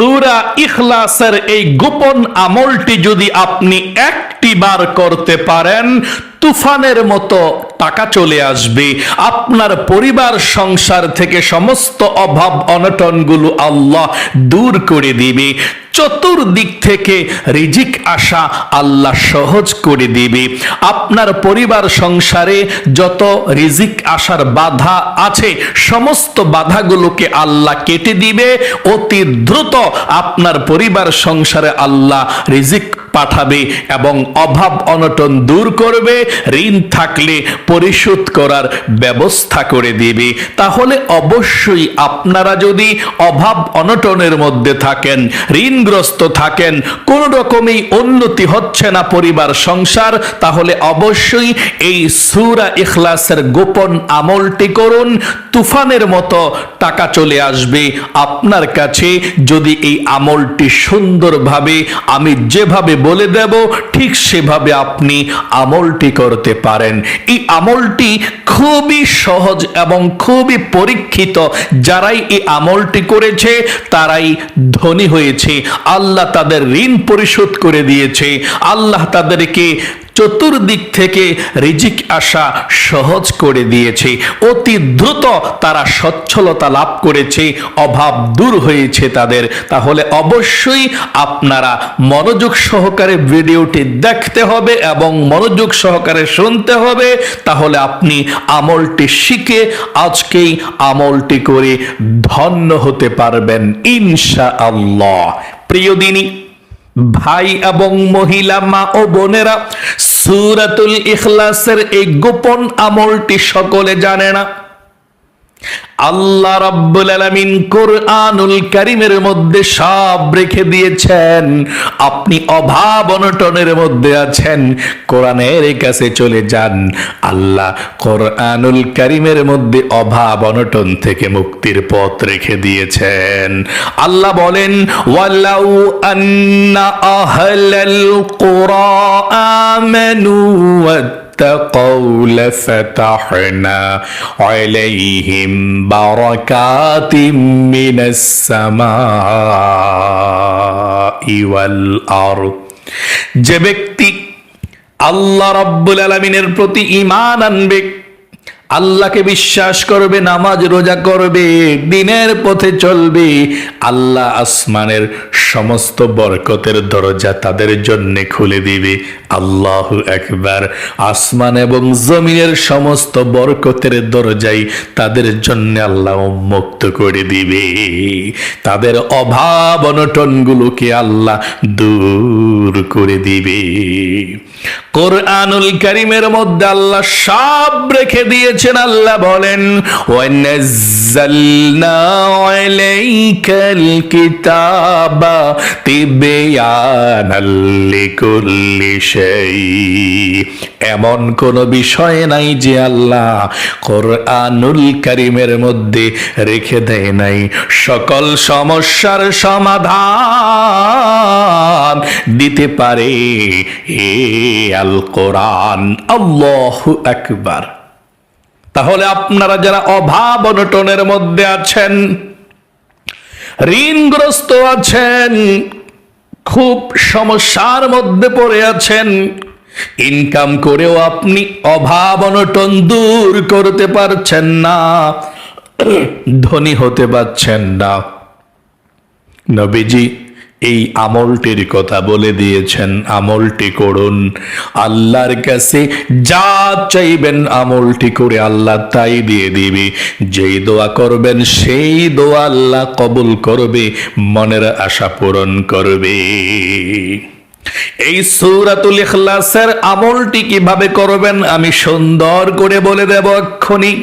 সুরা ইখলাসের এই গোপন আমলটি যদি আপনি একটি বার করতে পারেন, তুফানের মতো টাকা চলে আসবে। আপনার পরিবার, সংসার থেকে সমস্ত অভাব, অনটনগুলো আল্লাহ দূর করে দিবে। চতুর্দিক থেকে রিজিক আসা আল্লাহ সহজ করে দিবে। আপনার পরিবার সংসারে যত রিজিক আসার বাধা আছে, সমস্ত বাধাগুলোকে আল্লাহ কেটে দিবে। অতি দ্রুত আপনার পরিবার সংসারে আল্লাহ রিজিক পাঠাবে এবং অভাব অনটন দূর করবে। ঋণ থাকলে পরিশোধ করার ব্যবস্থা করে দেবে। তাহলে অবশ্যই আপনারা যদি অভাব অনটনের মধ্যে থাকেন, ঋণগ্রস্ত থাকেন, কোন রকমই উন্নতি হচ্ছে না পরিবার সংসার, তাহলে অবশ্যই এই সুরা ইখলাসের গোপন আমলটি করুন। তুফানের মতো টাকা চলে আসবে। আপনার কাছে যদি এই আমলটি সুন্দরভাবে, আমি যেভাবে বলে দেব, ঠিক সেভাবে আপনি আমলটি করতে পারেন। এই আমলটি খুবই সহজ এবং খুবই পরীক্ষিত। যারাই এই আমলটি করেছে, তারাই ধনী হয়েছে। আল্লাহ তাদের ঋণ পরিশোধ করে দিয়েছে। আল্লাহ তাদেরকে চতুর্দিক থেকে রিজিক আসা সহজ করে দিয়েছে। অতি দ্রুত তারা সচ্ছলতা লাভ করেছে, অভাব দূর হয়েছে তাদের। তাহলে অবশ্যই আপনারা মনোযোগ সহকারে ভিডিওটি দেখতে হবে এবং মনোযোগ সহকারে শুনতে হবে। তাহলে আপনি আমলটি শিখে আজকেই আমলটি করে ধন্য হতে পারবেন ইনশা আল্লাহ প্রিয় দিনী, ভাই এবং মহিলা, মা ও বোনেরা সুরাতুল ইখলাসের এই গোপন আমলটি সকলে জানে না। আল্লাহ রাব্বুল আলামিন কোরআনুল কারীমের মধ্যে সব রেখে দিয়েছেন। আপনি অভাব অনটনের মধ্যে আছেন। কোরআনের কাছে চলে যান। আল্লাহ কোরআনুল কারীমের মধ্যে অভাব অনটন থেকে মুক্তির পথ রেখে দিয়েছেন। আল্লাহ বলেন, ওয়ালাউ আন্না আহলাল কুরা আমানু اتقوا لفتحنا عليهم بركات من السماء والأرض যে ব্যক্তি আল্লাহ রাব্বুল আলমিনের প্রতি ঈমান আনবে আল্লাহকে বিশ্বাস করবে, নামাজ রোজা করবে, দিনের পথে চলবে। আল্লাহ আসমানের সমস্ত বরকতের দরজা তাদের জন্য খুলে দিবে। আল্লাহ একবার আসমান এবং জমিনের সমস্ত বরকতের দরজাই তাদের জন্য আল্লাহ উন্মুক্ত করে দিবে। তাদের অভাব অনটনগুলোকে আল্লাহ দূর করে দিবে। কোরআনুল কারিমের মধ্যে আল্লাহ সব রেখে দিয়েছেন। আল্লাহ বলেন এমন কোন বিষয় নাই যে আল্লাহ কোরআনুল কারিমের মধ্যে রেখে দেয় নাই। সকল সমস্যার সমাধান দিতে পারে। এ আল কোরআন আল্লাহ আকবার। তাহলে আপনারা যারা অভাব অনটনের মধ্যে আছেন, ঋণগ্রস্ত আছেন, খুব সমস্যার মধ্যে পড়ে আছেন, ইনকাম করেও আপনি অভাব অনটন দূর করতে পারছেন না, ধনী হতে পারছেন না। নবীজি এই আমলটির কথা বলে দিয়েছেন, আমলটি করুন। আল্লাহর কাছে যা চাইবেন আমলটি করে আল্লাহ তাই দিয়ে দিবে। যেই দোয়া করবেন, সেই দোয়া আল্লাহ কবুল করবে, মনের আশা পূরণ করবে। এই সূরাতুল ইখলাসের আমলটি কীভাবে করবেন, আমি সুন্দর করে বলে দেব এক্ষুনি।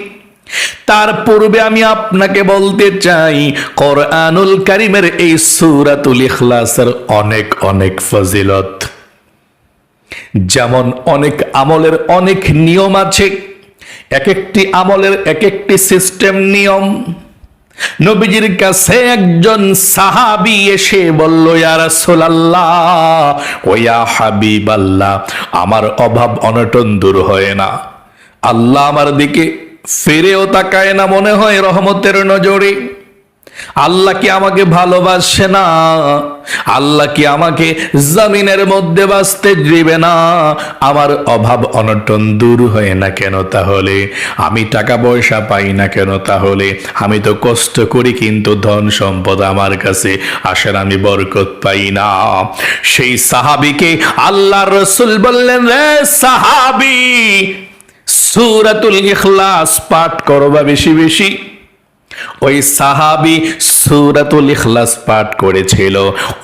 তার পূর্বে আমি আপনাকে বলতে চাই, কোরআনুল কারিমের এই সূরাতুল ইখলাসের অনেক অনেক ফজিলত। যেমন অনেক আমলের অনেক নিয়ম আছে এক একটি আমলের এক একটি সিস্টেম নিয়ম। নবীজির কাছে একজন সাহাবি এসে বলল, ইয়া রাসূলুল্লাহ, ও ইয়া হাবিবাল্লাহ, আমার অভাব অনটন দূর হয় না। আল্লাহ আমার দিকে ফিরেও তাকায় না মনে হয় রহমতের নজরে। আল্লাহ কি আমাকে ভালোবাসে না? আল্লাহ কি আমাকে জমিনের মধ্যে বাঁচতে দিবে না? আমার অভাব অনটন দূর হয় না কেন তাহলে? আমি টাকা পয়সা পাই না কেন তাহলে? আমি তো কষ্ট করি, কিন্তু ধন সম্পদ আমার কাছে আসেন আমি বরকত পাই না। সেই সাহাবিকে আল্লাহ রসুল বললেন, রে সাহাবি সুরাতুল ইখলাস পাঠ করবা বেশি বেশি। ওই সাহাবি সুরাতুল ইখলাস পাঠ করেছিল।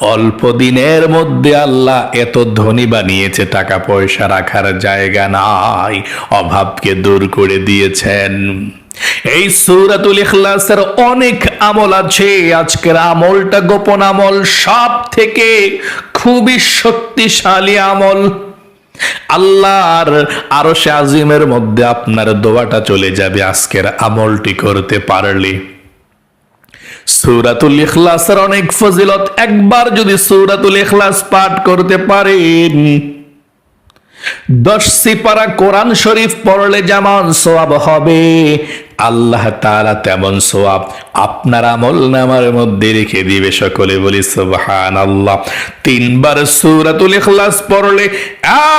অল্প দিনের মধ্যে আল্লাহ এত ধনী বানিয়েছে, টাকা পয়সা রাখার জায়গা নাই, অভাবকে দূর করে দিয়েছেন। এই সুরাতুল ইখলাসের অনেক আমল আছে। আজকের আমলটা গোপন আমল সব থেকে খুবই শক্তিশালী আমল। আল্লাহর আরও সে আজিমের মধ্যে আপনার দোয়াটা চলে যাবে আজকের আমলটি করতে পারলে। সৌরাতুল ইখলাসের অনেক ফজিলত একবার যদি সৌরাতুল ইখলাস পাঠ করতে পারেন দশ সিপারা কোরআন শরীফ পড়লে যেমন সোয়াব হবে, আল্লাহ তারা তেমন সোয়াব আপনার আমল নামার মধ্যে রেখে দিবে সকলে বলি সুবহান আল্লাহ তিনবার সুরাতুল ইখলাস পড়লে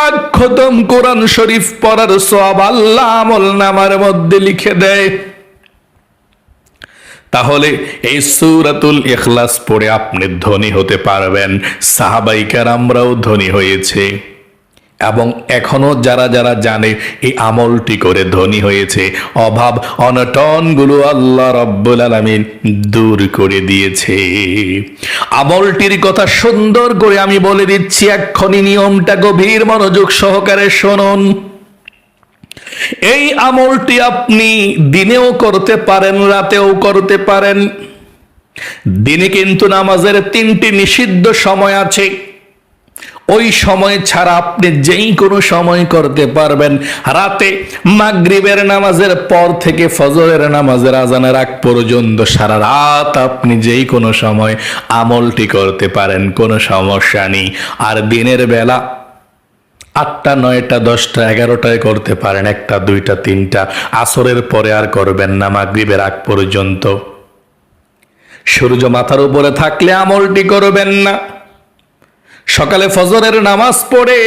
এক খতম কোরআন শরীফ পড়ার সোয়াব আল্লাহ আমল নামার মধ্যে লিখে দেয়। তাহলে এই সুরাতুল ইখলাস পড়ে আপনি ধনী হতে পারবেন সাহাবাইকার আমরাও ধনী হয়েছে। এবং এখনও যারা যারা জানে এই আমলটি করে ধনী হয়েছে, অভাব অনটনগুলো আল্লাহ রব্বুল আলামিন দূর করে দিয়েছে। আমলটির কথা সুন্দর করে আমি বলে দিচ্ছি এক্ষণি নিয়মটা গভীর মনোযোগ সহকারে শুনুন। এই আমলটি আপনি দিনেও করতে পারেন, রাতেও করতে পারেন। দিনে কিন্তু নামাজের তিনটি নিষিদ্ধ সময় আছে। ওই সময় ছাড়া আপনি যেই কোনো সময় করতে পারবেন। রাতে মাগরিবের নামাজের পর থেকে ফজরের নামাজের আজানের আগ পর্যন্ত সারা রাত আপনি যেই কোনো সময় আমলটি করতে পারেন, কোনো সমস্যা নেই। আর দিনের বেলা আটটা, নয়টা, দশটা, এগারোটায় করতে পারেন, একটা, দুইটা, তিনটা। আসরের পরে আর করবেন না, মাগরিবের আগ পর্যন্ত। সূর্য মাথার উপরে থাকলে আমলটি করবেন না। সকালে ফজরের নামাজ পড়ে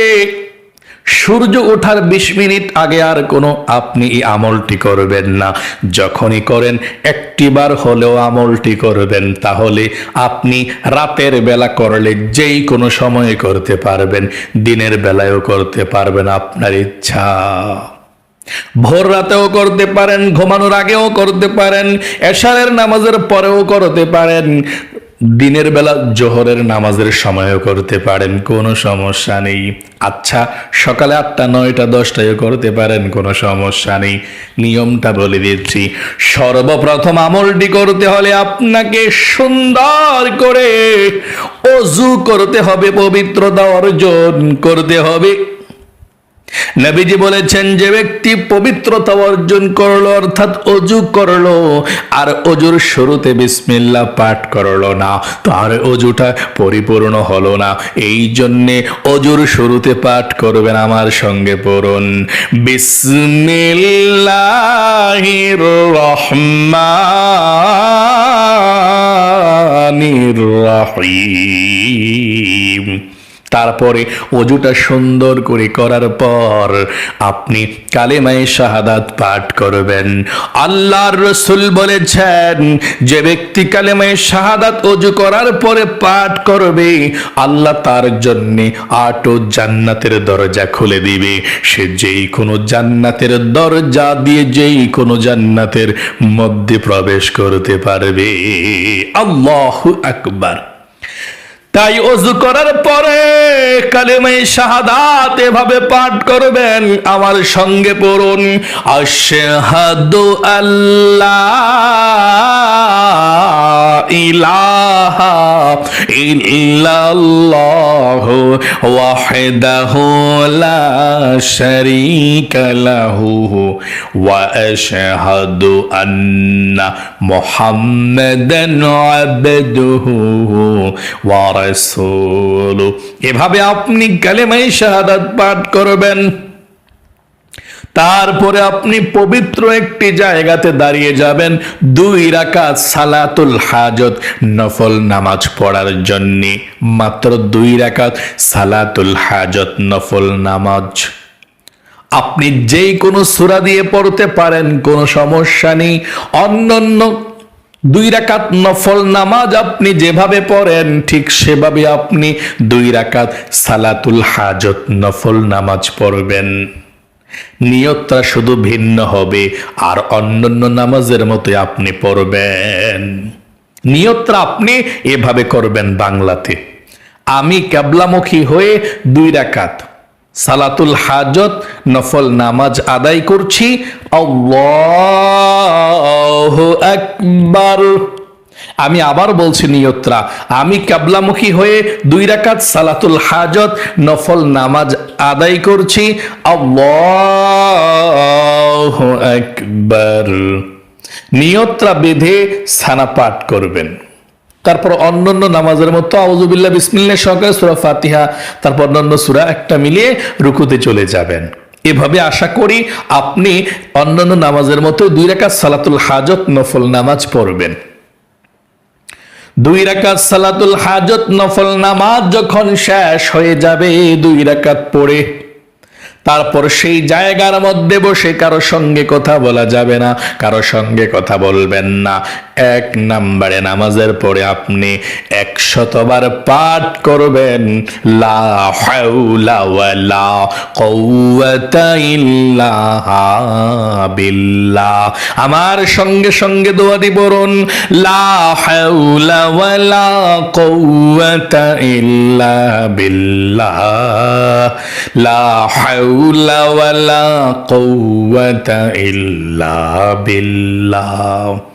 সূর্য ওঠার বিশ মিনিট আগে আর কোনো আপনি এই আমলটি করবেন না। যখনই করেন, একটিবার হলেও আমলটি করবেন। তাহলে আপনি রাতের বেলা করলে যেই কোনো সময়ে করতে পারবেন, দিনের বেলায়ও করতে পারবেন আপনার ইচ্ছা। ভোর রাতেও করতে পারেন, ঘুমানোর আগেও করতে পারেন, এশারের নামাজের পরেও করতে পারেন। দিনের বেলা জোহরের নামাজের সময়ও করতে পারেন, কোনো সমস্যা নেই। আচ্ছা সকালে আটটা, নয়টা, দশটায়ও করতে পারেন, কোনো সমস্যা নেই। নিয়মটা বলে দিচ্ছি, সর্বপ্রথম আমলটি করতে হলে আপনাকে সুন্দর করে অজু করতে হবে, পবিত্রতা অর্জন করতে হবে। নবীজি বলেছেন, যে ব্যক্তি পবিত্রতা অর্জন করল, অর্থাৎ অজু করল, আর অজুর শুরুতে বিসমিল্লা পাঠ করল না তার অজুটা পরিপূর্ণ হলো না। এই জন্যে অজুর শুরুতে পাঠ করবেন আমার সঙ্গে পড়ুন। বিসমিল্লাহির রহমানির রহিম। তারপরে অজুটা সুন্দর করে করার পর আপনি কালেমায় শাহাদাত পাঠ করবেন। আল্লাহর রসুল বলেছেন, যে ব্যক্তি কালেমায় শাহাদাত অজু করার পরে পাঠ করবে, আল্লাহ তার জন্য আটো জান্নাতের দরজা খুলে দিবে। সে যেই কোনো জান্নাতের দরজা দিয়ে যেই কোনো জান্নাতের মধ্যে প্রবেশ করতে পারবে। আল্লাহ আকবার। তাই অজু করার পরে কালেমাই শাহাদাত এভাবে পাঠ করবেন, আমার সঙ্গে পড়ুন। আশহাদু আল্লাহ ইলাহা ইল্লাল্লাহ ওয়াহদাহু লা শারীকা লাহু ওয়া আশহাদু আন্না মুহাম্মাদান আবদুহু ওয়া রাসূলু। এভাবে আপনি কালেমায়ে শাহাদাত পাঠ করবেন। তারপরে আপনি পবিত্র একটি জায়গাতে দাঁড়িয়ে যাবেন দুই রাকাত সালাতুল হাজত নফল নামাজ পড়ার জন্য। মাত্র দুই রাকাত সালাতুল হাজত নফল নামাজ। আপনি যেই কোনো সূরা দিয়ে পড়তে পারেন, কোনো সমস্যা নেই। অন্যান্য দুই রাকাত নফল নামাজ আপনি যেভাবে পড়েন, ঠিক সেভাবে আপনি দুই রাকাত সালাতুল হাজত নফল নামাজ পড়বেন। নিয়তটা শুধু ভিন্ন হবে, আর অন্যান্য নামাজের মতো আপনি পড়বেন। নিয়তটা আপনি এভাবে করবেন বাংলাতে। আমি ক্যাবলামুখী হয়ে দুই রাকাত সালাতুল হাজত, নফল নামাজ আদায় করছি। আকবার। আমি আবার বলছি নিয়ত্রা, আমি কাবলামুখী হয়ে দুই রাকাত সালাতুল হাজত, নফল নামাজ আদায় করছি। আকবার। নিয়ত্রা বেঁধে সানা পাঠ করবেন। তারপর অন্যান্য নামাজের মতো আউজুবিল্লাহ বিসমিল্লাহ সহকারে সুরা ফাতিহা, তারপর অন্যান্য সুরা একটা মিলিয়ে রুকুতে চলে যাবেন। এভাবে আশা করি আপনি অন্যান্য নামাজের মতো দুই রাকাত সালাতুল হাজত নফল নামাজ পড়বেন। দুই রাকাত সালাতুল হাজত নফল নামাজ যখন শেষ হয়ে যাবে, দুই রাকাত পড়ে তারপর সেই জায়গার মধ্যে বসে কারও সঙ্গে কথা বলা যাবে না, কারও সঙ্গে কথা বলবেন না। এক নাম্বারে নামাজের পরে আপনি একশতবার পাঠ করবেন, লা আমার সঙ্গে সঙ্গে দোয়াটি বলুন লা হাওলা ওয়ালা ইল্লা লা ওয়ালা কুওয়াতা ইল্লা বিল্লাহ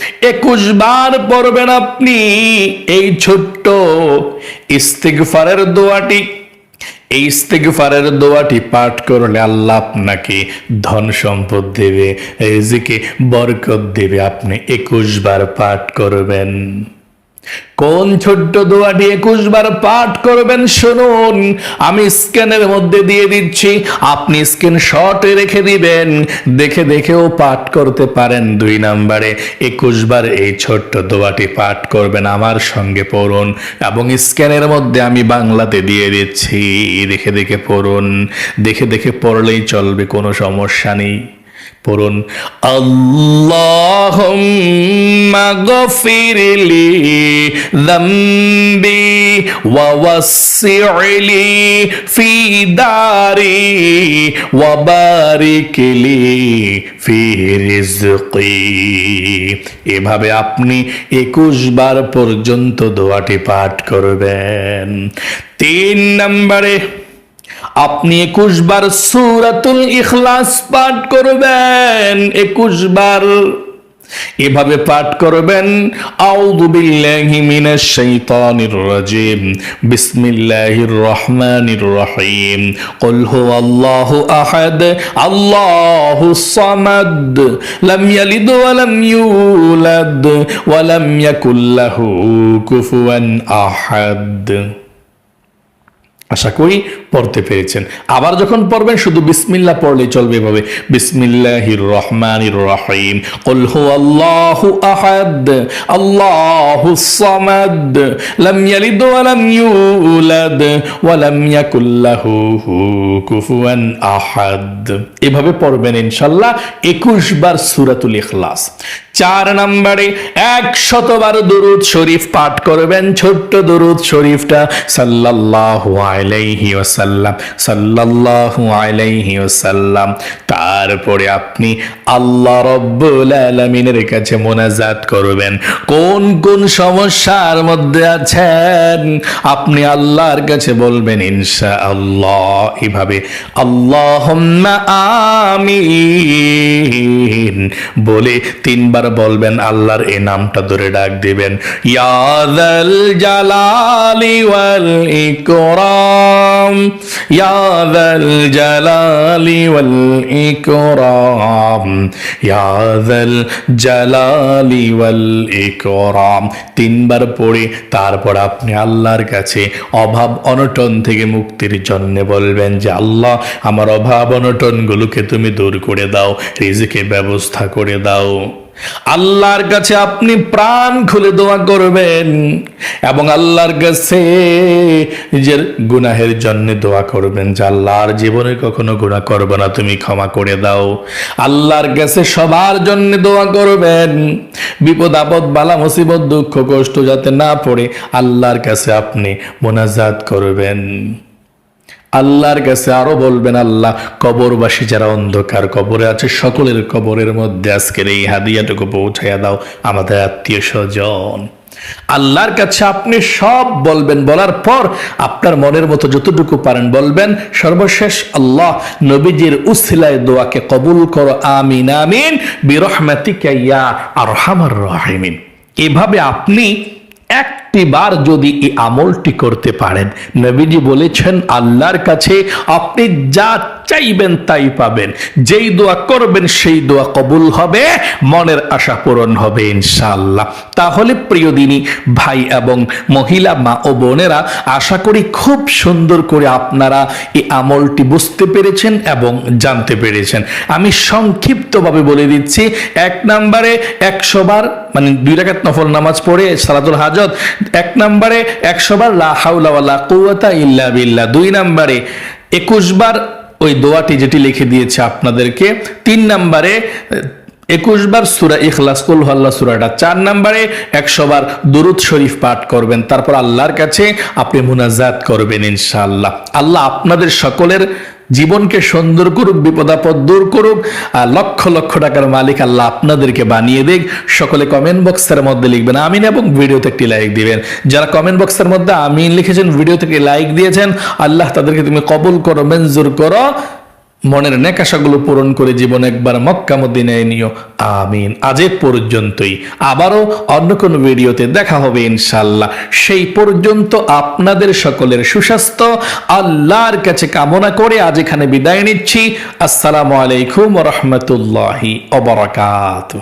একুশ বার পড়বেন আপনি। এই ছোট্ট ইস্তিগফারের দোয়াটি, এই ইস্তেগফারের দোয়াটি পাঠ করলে আল্লাহ আপনাকে ধন সম্পদ দেবে এই যে বরকত দেবে। আপনি একুশ বার পাঠ করবেন। কোন ছোট্ট দোয়াটি একুশ বার পাঠ করবেন শুনুন? আমি স্ক্যানের মধ্যে দিয়ে দিচ্ছি। আপনি স্ক্রিন শটে রেখে দিবেন। দেখে দেখেও পাঠ করতে পারেন দুই নাম্বারে। একুশ বার এই ছোট্ট দোয়াটি পাঠ করবেন আমার সঙ্গে পড়ুন এবং স্ক্যানের মধ্যে আমি বাংলাতে দিয়ে দিচ্ছি। দেখে দেখে পড়ুন। দেখে দেখে পড়লেই চলবে, কোনো সমস্যা নেই। পড়ুন আল্লাহুম্মা গফিরলি যামবি ওয়া ওয়াসসি'লি ফি দারি ওয়া বারিকলি ফি রিজকি এভাবে আপনি একুশ বার পর্যন্ত দোয়াটি পাঠ করবেন। তিন নম্বরে আপনি একুশ বার সুরাতুল ইখলাস পাঠ করবেন, একুশ বার। এভাবে পাঠ করবেন, আউযু বিল্লাহি মিনাশ শাইতানির রাজিম, বিসমিল্লাহির রহমানির রহিম। কুল হুয়াল্লাহু আহাদ আল্লাহুস সামাদ, লাম ইয়ালিদ ওয়া লাম ইউলাদ, ওয়া লাম ইয়াকুল লাহু আহাদ। আশা করি পড়তে পেরেছেন। আবার যখন পড়বেন, শুধু বিসমিল্লাহ পড়লেই চলবে এভাবে। বিসমিল্লাহির রহমানির রহিম। আহাদ সামাদ, লাম ইয়ালিদ ওয়া লাম ইউলাদ, ওয়া লাম কুফুয়ান আহাদ। এভাবে পড়বেন ইনশাআল্লাহ 21 বার সূরাতুল ইখলাস। চার নম্বরে এক শতবার দুরুদ শরীফ পাঠ করবেন। ছোট্ট দুরুদ শরীফটা সাল্লাল্লাহু আলাইহি সাল্লাল্লাহু আলাইহি ওয়াসাল্লাম। তারপরে আপনি আল্লাহ রব্বুল আলামিনের কাছে মোনাজাত করবেন। কোন কোন সমস্যার মধ্যে আছেন? আপনি আল্লাহর কাছে বলবেন, ইনশাআল্লাহ। এভাবে, আল্লাহুম্মা আমিন। বলে তিনবার বলবেন, আল্লাহর এই নামটা ধরে ডাক দিবেন। ইয়াদাল জালালি ওয়াল ইকরাম। ইয়াদাল জালালি ওয়াল ইকরাম ইয়াদাল জালালি ওয়াল ইকরাম তিনবার পড়ে তারপর আপনি আল্লাহর কাছে অভাব অনটন থেকে মুক্তির জন্য বলবেন যে, আল্লাহ, আমার অভাব অনটনগুলোকে তুমি দূর করে দাও, রিজিকের ব্যবস্থা করে দাও। আল্লাহর কাছে আপনি প্রাণ খুলে দোয়া করবেন এবং আল্লাহর কাছে নিজের গুনাহের জন্য দোয়া করবেন যে আল্লাহর জীবনে কখনো গুনাহ করব না, তুমি ক্ষমা করে দাও। আল্লাহর কাছে সবার জন্য দোয়া করবেন। বিপদ আপদ, বালা মুসিবত, দুঃখ, কষ্ট যাতে না পড়ে, আল্লাহর কাছে আপনি মোনাজাত করবেন। আল্লাহর কাছে আরও বলবেন, আল্লাহ, কবরবাসী যারা অন্ধকার কবরে আছে, সকলের কবরের মধ্যে আজকের এই হাদিয়াটুকু পৌঁছাইয়া দাও, আমাদের আত্মীয় স্বজন। আল্লাহর কাছে আপনি সব বলবেন, বলার পর আপনার মনের মতো যতটুকু পারেন বলবেন, সর্বশেষ আল্লাহ নবীজির উসিলায় দোয়াকে কবুল করো, আমিন আমিন, বিরহমাতিকা ইয়া আরহামার রাহিমিন। এভাবে আপনি একটি বার যদি এই আমলটি করতে পারেন, নবীজি বলেছেন, আল্লাহর কাছে আপনি যা চাইবেন তাই পাবেন। যেই দোয়া করবেন, সেই দোয়া কবুল হবে, মনের আশা পূরণ হবে ইনশাআল্লাহ। তাহলে প্রিয় দিনী, ভাই এবং মহিলা, মা ও বোনেরা, আশা করি খুব সুন্দর করে আপনারা এই আমলটি বুঝতে পেরেছেন এবং জানতে পেরেছেন। আমি সংক্ষিপ্তভাবে বলে দিচ্ছি, এক নম্বরে একশো বার মানে দুই রাকাত নফল নামাজ পড়ে সালাতুল হাজত, এক নম্বরে একশো বার লা হাউলা ইল্লা বিল্লাহ, দুই নম্বরে একুশ বার ওই দোয়াটি যেটি লিখে দিয়েছে আপনাদেরকে, তিন নম্বরে একুশ বার সুরা ইখলাস, কুল আল্লাহ সুরাটা, চার নম্বরে একশো বার দুরুদ শরীফ পাঠ করবেন, তারপর আল্লাহর কাছে আপনি মুনাজাত করবেন ইনশাআল্লাহ। আল্লাহ আপনাদের সকলের জীবনকে সুন্দর করুক, বিপদাপদ দূর করুক, আর লক্ষ লক্ষ টাকার মালিক আল্লাহ আপনাদেরকে বানিয়ে দেখ সকলে কমেন্ট বক্সের মধ্যে লিখবেন আমিন এবং ভিডিওতে একটি লাইক দিবেন। যারা কমেন্ট বক্সের মধ্যে আমিন লিখেছেন, ভিডিও থেকে লাইক দিয়েছেন, আল্লাহ তাদেরকে তুমি কবুল করো, মঞ্জুর করো। মনের নেকাশাগুলো পূরণ করে জীবন একবার মক্কা মদিনায় নিও। আমিন। আজ পর্যন্তই। আবারও অন্য কোনো ভিডিওতে দেখা হবে ইনশাল্লাহ সেই পর্যন্ত আপনাদের সকলের সুস্বাস্থ্য, আল্লাহর কাছে কামনা করে আজ এখানে বিদায় নিচ্ছি। আসসালামু আলাইকুম রহমতুল্লাহি অবরাকাত